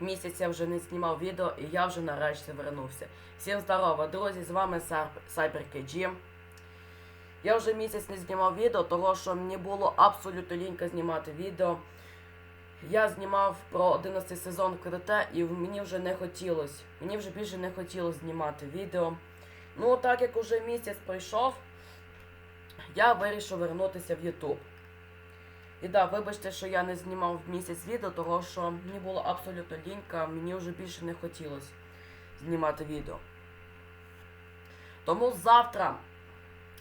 місяць я вже не знімав відео, і я вже нарешті вернувся. Всім здорово, друзі, з вами CyberKG. Я вже місяць не знімав відео, того що мені було абсолютно лінька знімати відео. Я знімав про 11 сезон КДТ і мені вже не хотілося. Мені вже більше не хотілося знімати відео. Ну, так як уже місяць пройшов, я вирішив вернутися в YouTube. І да, вибачте, що я не знімав місяць відео, того що мені було абсолютно лінька, мені вже більше не хотілося знімати відео. Тому завтра,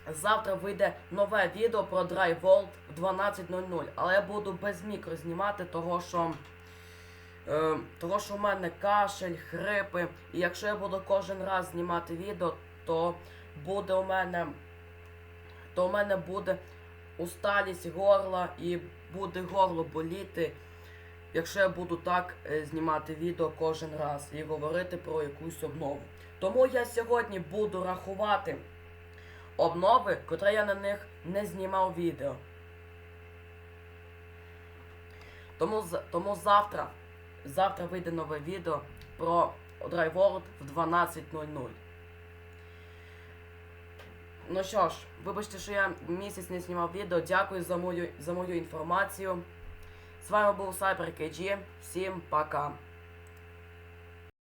завтра вийде нове відео про Dry Vault в 12.00, але я буду без мікро знімати, того що, е, того що в мене кашель, хрипи. І якщо я буду кожен раз знімати відео, то буде у мене, то у мене буде усталість горла і буде горло боліти, якщо я буду так е, знімати відео кожен раз і говорити про якусь обнову. Тому я сьогодні буду рахувати обнови, котре я на них не знімав відео. Тому, тому завтра, завтра вийде нове відео про World в 12.00. Ну що ж, вибачте, що я місяць не знімав відео. Дякую за мою, за мою інформацію. З вами був CyberKG. Всім пока.